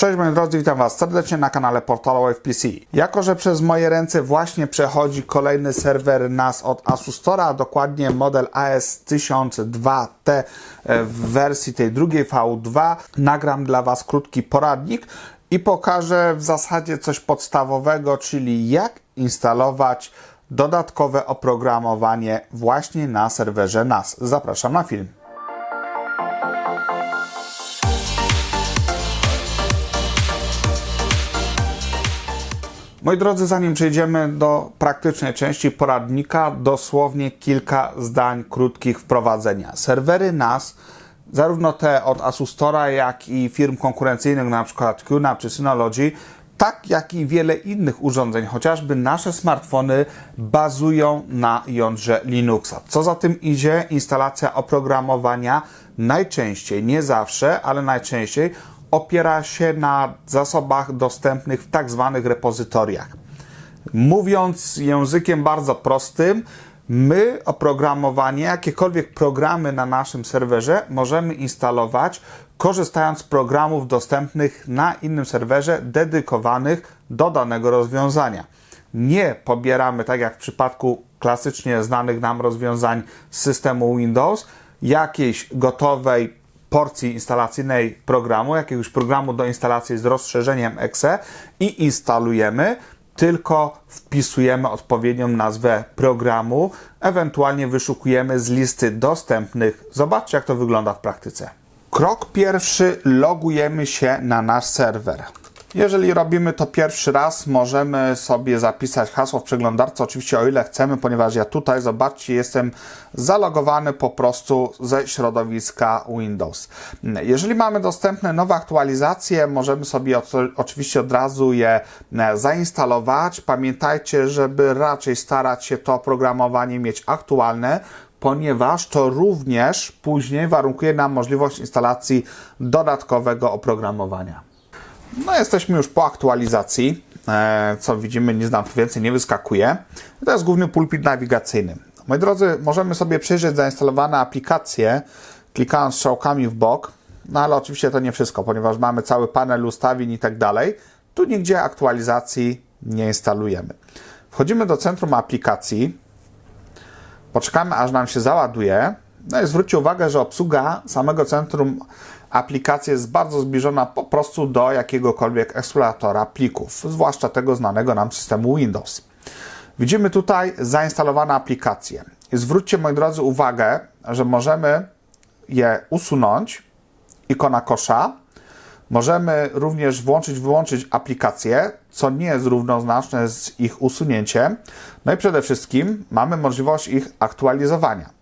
Cześć moi drodzy, witam Was serdecznie na kanale portalu FPC. Jako, że przez moje ręce właśnie przechodzi kolejny serwer NAS od Asustora, a dokładnie model AS1002T w wersji tej drugiej V2, nagram dla Was krótki poradnik i pokażę w zasadzie coś podstawowego, czyli jak instalować dodatkowe oprogramowanie właśnie na serwerze NAS. Zapraszam na film. Moi drodzy, zanim przejdziemy do praktycznej części poradnika, dosłownie kilka zdań krótkich wprowadzenia. Serwery NAS, zarówno te od Asustora, jak i firm konkurencyjnych, przykład QNAP czy Synology, tak jak i wiele innych urządzeń, chociażby nasze smartfony bazują na jądrze Linuxa. Co za tym idzie, instalacja oprogramowania najczęściej, nie zawsze, ale najczęściej opiera się na zasobach dostępnych w tak zwanych repozytoriach. Mówiąc językiem bardzo prostym, my oprogramowanie, jakiekolwiek programy na naszym serwerze możemy instalować korzystając z programów dostępnych na innym serwerze dedykowanych do danego rozwiązania. Nie pobieramy, tak jak w przypadku klasycznie znanych nam rozwiązań systemu Windows, jakiejś gotowej porcji instalacyjnej programu, jakiegoś programu do instalacji z rozszerzeniem exe i instalujemy, tylko wpisujemy odpowiednią nazwę programu, ewentualnie wyszukujemy z listy dostępnych. Zobaczcie, jak to wygląda w praktyce. Krok pierwszy, logujemy się na nasz serwer. Jeżeli robimy to pierwszy raz, możemy sobie zapisać hasło w przeglądarce, oczywiście o ile chcemy, ponieważ ja tutaj, zobaczcie, jestem zalogowany po prostu ze środowiska Windows. Jeżeli mamy dostępne nowe aktualizacje, możemy sobie oczywiście od razu je e, zainstalować. Pamiętajcie, żeby raczej starać się to oprogramowanie mieć aktualne, ponieważ to również później warunkuje nam możliwość instalacji dodatkowego oprogramowania. No, jesteśmy już po aktualizacji. E, co widzimy, nic nam tu więcej nie wyskakuje. To jest główny pulpit nawigacyjny. Moi drodzy, możemy sobie przejrzeć zainstalowane aplikacje, klikając strzałkami w bok. No ale oczywiście to nie wszystko, ponieważ mamy cały panel ustawień i tak dalej. Tu nigdzie aktualizacji nie instalujemy. Wchodzimy do centrum aplikacji. Poczekamy, aż nam się załaduje. No i zwróćcie uwagę, że obsługa samego centrum aplikacji jest bardzo zbliżona po prostu do jakiegokolwiek eksploratora plików, zwłaszcza tego znanego nam systemu Windows. Widzimy tutaj zainstalowane aplikacje. I zwróćcie, moi drodzy, uwagę, że możemy je usunąć, ikona kosza. Możemy również włączyć, wyłączyć aplikacje, co nie jest równoznaczne z ich usunięciem. No i przede wszystkim mamy możliwość ich aktualizowania.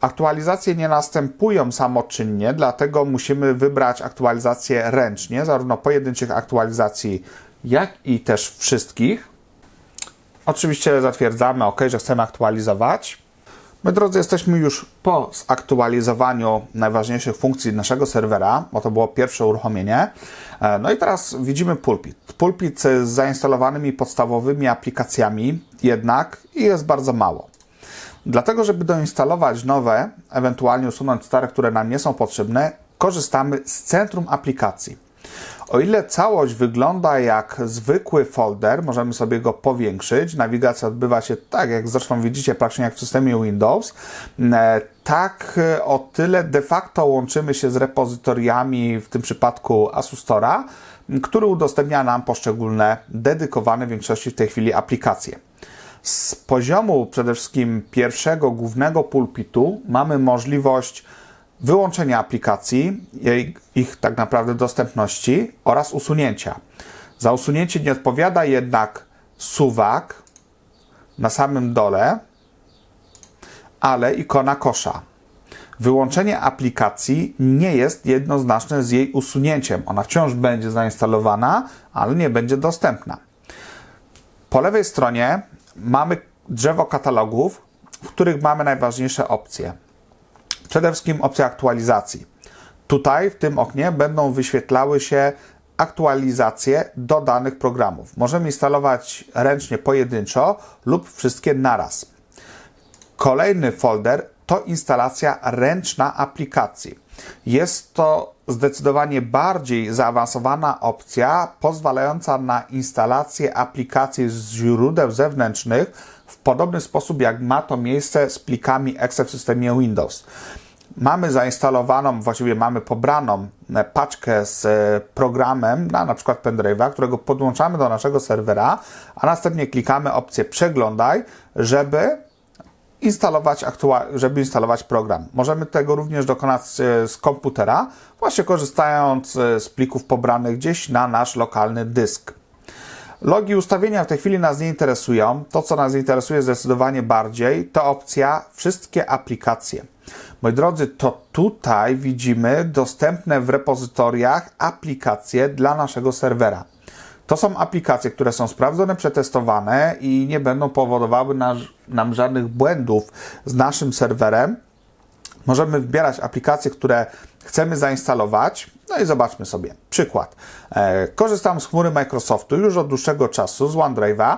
Aktualizacje nie następują samoczynnie, dlatego musimy wybrać aktualizację ręcznie, zarówno pojedynczych aktualizacji, jak i też wszystkich. Oczywiście zatwierdzamy OK, że chcemy aktualizować. My, drodzy, jesteśmy już po zaktualizowaniu najważniejszych funkcji naszego serwera, bo to było pierwsze uruchomienie. E, No i teraz widzimy pulpit. Pulpit z zainstalowanymi podstawowymi aplikacjami, jednak jest bardzo mało. Dlatego, żeby doinstalować nowe, ewentualnie usunąć stare, które nam nie są potrzebne, korzystamy z centrum aplikacji. O ile całość wygląda jak zwykły folder, możemy sobie go powiększyć. Nawigacja odbywa się tak, jak zresztą widzicie, praktycznie jak w systemie Windows. E, Tak, e, o tyle de facto łączymy się z repozytoriami, w tym przypadku Asustora, który udostępnia nam poszczególne dedykowane w większości w tej chwili aplikacje. Z poziomu przede wszystkim pierwszego głównego pulpitu mamy możliwość wyłączenia aplikacji, jej, ich tak naprawdę dostępności oraz usunięcia. Za usunięcie nie odpowiada jednak suwak na samym dole, ale ikona kosza. Wyłączenie aplikacji nie jest jednoznaczne z jej usunięciem. Ona wciąż będzie zainstalowana, ale nie będzie dostępna. Po lewej stronie mamy drzewo katalogów, w których mamy najważniejsze opcje. Przede wszystkim opcja aktualizacji. Tutaj w tym oknie będą wyświetlały się aktualizacje do danych programów. Możemy instalować ręcznie pojedynczo lub wszystkie naraz. Kolejny folder to instalacja ręczna aplikacji. Jest to zdecydowanie bardziej zaawansowana opcja pozwalająca na instalację aplikacji z źródeł zewnętrznych w podobny sposób, jak ma to miejsce z plikami exe w systemie Windows. Mamy zainstalowaną, właściwie mamy pobraną e, paczkę z e, programem na na przykład pendrive'a, którego podłączamy do naszego serwera, a następnie klikamy opcję przeglądaj, żeby instalować żeby instalować program. Możemy tego również dokonać z, z komputera, właśnie korzystając e, z plików pobranych gdzieś na nasz lokalny dysk. Logi ustawienia w tej chwili nas nie interesują. To, co nas interesuje zdecydowanie bardziej, to opcja wszystkie aplikacje. Moi drodzy, to tutaj widzimy dostępne w repozytoriach aplikacje dla naszego serwera. To są aplikacje, które są sprawdzone, przetestowane i nie będą powodowały nam żadnych błędów z naszym serwerem. Możemy wybierać aplikacje, które chcemy zainstalować. No i zobaczmy sobie. Przykład. E, korzystam z chmury Microsoftu już od dłuższego czasu, z OneDrive'a,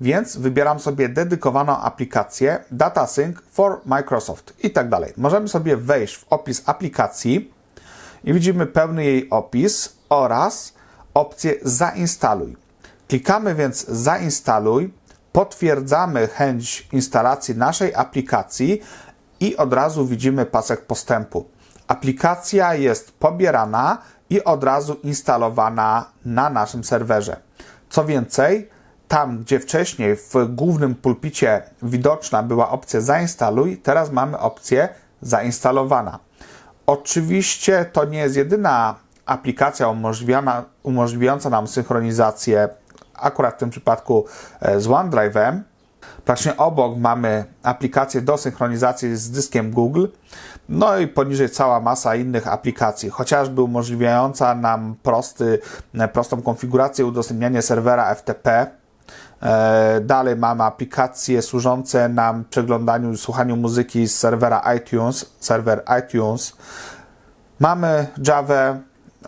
więc wybieram sobie dedykowaną aplikację DataSync for Microsoft i tak dalej. Możemy sobie wejść w opis aplikacji i widzimy pełny jej opis oraz opcję zainstaluj. Klikamy więc zainstaluj, potwierdzamy chęć instalacji naszej aplikacji i od razu widzimy pasek postępu. Aplikacja jest pobierana i od razu instalowana na naszym serwerze. Co więcej, tam gdzie wcześniej w głównym pulpicie widoczna była opcja zainstaluj, teraz mamy opcję zainstalowana. Oczywiście to nie jest jedyna aplikacja umożliwiająca nam synchronizację, akurat w tym przypadku e, z OneDrive'em. Praktycznie obok mamy aplikację do synchronizacji z dyskiem Google, no i poniżej cała masa innych aplikacji, chociażby umożliwiająca nam prosty, e, prostą konfigurację udostępniania serwera FTP. E, dalej mamy aplikacje służące nam przeglądaniu i słuchaniu muzyki z serwera iTunes, serwer iTunes. Mamy Java,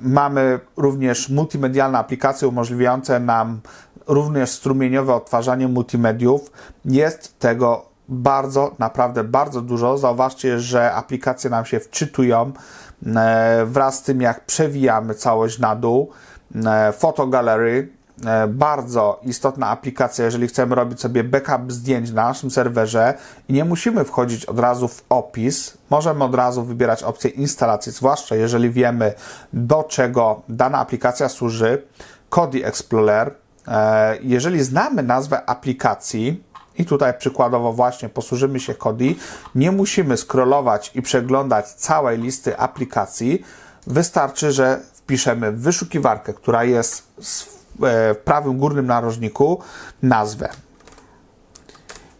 Mamy również multimedialne aplikacje umożliwiające nam również strumieniowe odtwarzanie multimediów. Jest tego bardzo, naprawdę bardzo dużo. Zauważcie, że aplikacje nam się wczytują e, wraz z tym, jak przewijamy całość na dół. E, bardzo istotna aplikacja, jeżeli chcemy robić sobie backup zdjęć na naszym serwerze i nie musimy wchodzić od razu w opis. Możemy od razu wybierać opcję instalacji, zwłaszcza jeżeli wiemy, do czego dana aplikacja służy. Kodi Explorer. E, jeżeli znamy nazwę aplikacji, i tutaj przykładowo właśnie posłużymy się Kodi, nie musimy scrollować i przeglądać całej listy aplikacji. Wystarczy, że wpiszemy wyszukiwarkę, która jest E, w prawym górnym narożniku nazwę.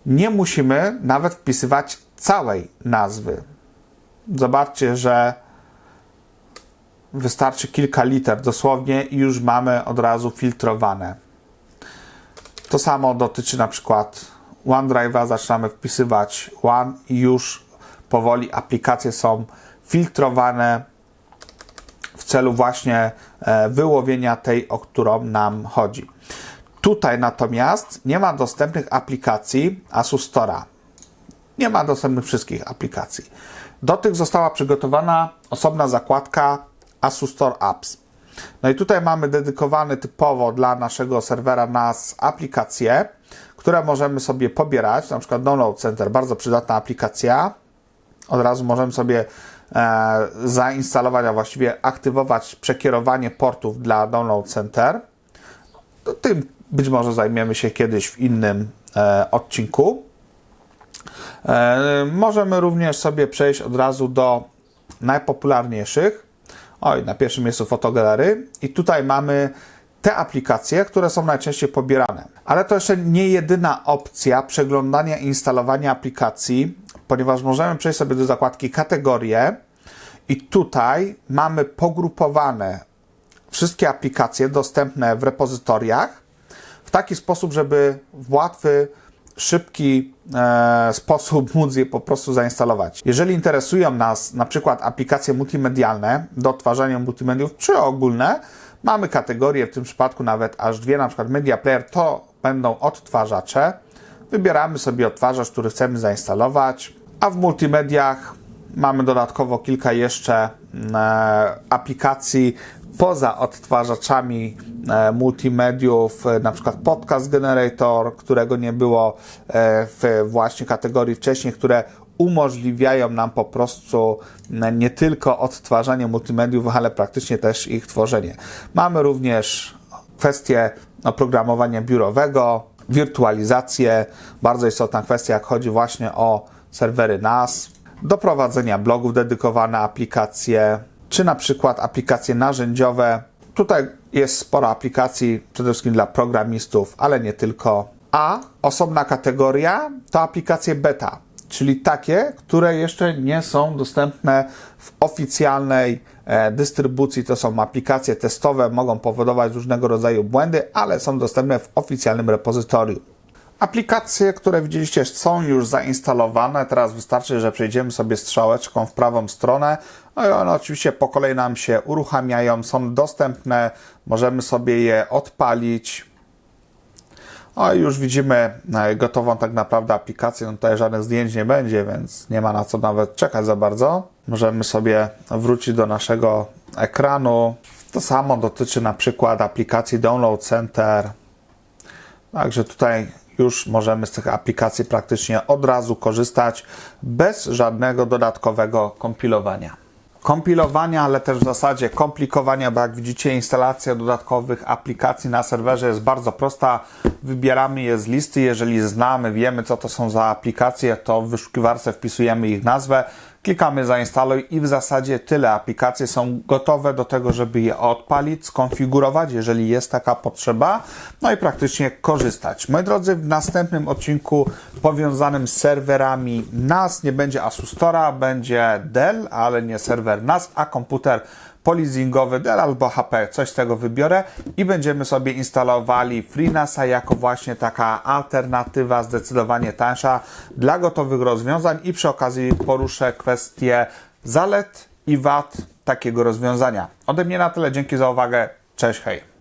Nie musimy nawet wpisywać całej nazwy. Zobaczcie, że wystarczy kilka liter dosłownie i już mamy od razu filtrowane. To samo dotyczy na przykład OneDrive'a. Zaczynamy wpisywać One i już powoli aplikacje są filtrowane celu właśnie e, wyłowienia tej, o którą nam chodzi. Tutaj natomiast nie ma dostępnych aplikacji Asus Store'a. Nie ma dostępnych wszystkich aplikacji. Do tych została przygotowana osobna zakładka Asus Store Apps. No i tutaj mamy dedykowany typowo dla naszego serwera NAS aplikacje, które możemy sobie pobierać, na przykład Download Center, bardzo przydatna aplikacja. Od razu możemy sobie zainstalować, a właściwie aktywować przekierowanie portów dla Download Center. Tym być może zajmiemy się kiedyś w innym e, odcinku. E, możemy również sobie przejść od razu do najpopularniejszych. Oj, na pierwszym miejscu fotogalery. I tutaj mamy te aplikacje, które są najczęściej pobierane. Ale to jeszcze nie jedyna opcja przeglądania i instalowania aplikacji, ponieważ możemy przejść sobie do zakładki kategorie i tutaj mamy pogrupowane wszystkie aplikacje dostępne w repozytoriach w taki sposób, żeby w łatwy, szybki e, sposób móc je po prostu zainstalować. Jeżeli interesują nas na przykład aplikacje multimedialne do odtwarzania multimediów, czy ogólne, mamy kategorie, w tym przypadku nawet aż dwie, na przykład Media Player to będą odtwarzacze. Wybieramy sobie odtwarzacz, który chcemy zainstalować, a w multimediach Mamy dodatkowo kilka jeszcze e, aplikacji poza odtwarzaczami e, multimediów, e, na przykład Podcast Generator, którego nie było w właśnie kategorii wcześniej, które umożliwiają nam po prostu m, nie tylko odtwarzanie multimediów, ale praktycznie też ich tworzenie. Mamy również kwestię oprogramowania biurowego, wirtualizację, bardzo istotna kwestia, jak chodzi właśnie o serwery NAS, do prowadzenia blogów dedykowane aplikacje, czy na przykład aplikacje narzędziowe. Tutaj jest sporo aplikacji, przede wszystkim dla programistów, ale nie tylko. A osobna kategoria to aplikacje beta, czyli takie, które jeszcze nie są dostępne w oficjalnej e, dystrybucji. To są aplikacje testowe, mogą powodować różnego rodzaju błędy, ale są dostępne w oficjalnym repozytorium. Aplikacje, które widzieliście, są już zainstalowane. Teraz wystarczy, że przejdziemy sobie strzałeczką w prawą stronę. No i one oczywiście po kolei nam się uruchamiają, są dostępne, możemy sobie je odpalić. O, już widzimy e, gotową tak naprawdę aplikację. No tutaj żadnych zdjęć nie będzie, więc nie ma na co nawet czekać za bardzo. Możemy sobie wrócić do naszego ekranu. To samo dotyczy na przykład aplikacji Download Center. Także tutaj już możemy z tych aplikacji praktycznie od razu korzystać bez żadnego dodatkowego kompilowania. Kompilowania, ale też w zasadzie komplikowania, bo jak widzicie, instalacja dodatkowych aplikacji na serwerze jest bardzo prosta. Wybieramy je z listy. Jeżeli znamy, wiemy, co to są za aplikacje, to w wyszukiwarce wpisujemy ich nazwę, klikamy zainstaluj i w zasadzie tyle. Aplikacje są gotowe do tego, żeby je odpalić, skonfigurować, jeżeli jest taka potrzeba, no i praktycznie korzystać. Moi drodzy, w następnym odcinku powiązanym z serwerami NAS nie będzie Asus Tora, będzie Dell, ale nie serwer NAS, a komputer polizingowy Dell albo HP, coś z tego wybiorę i będziemy sobie instalowali FreeNASa jako właśnie taka alternatywa zdecydowanie tańsza dla gotowych rozwiązań i przy okazji poruszę kwestię zalet i wad takiego rozwiązania. Ode mnie na tyle, dzięki za uwagę, cześć, hej.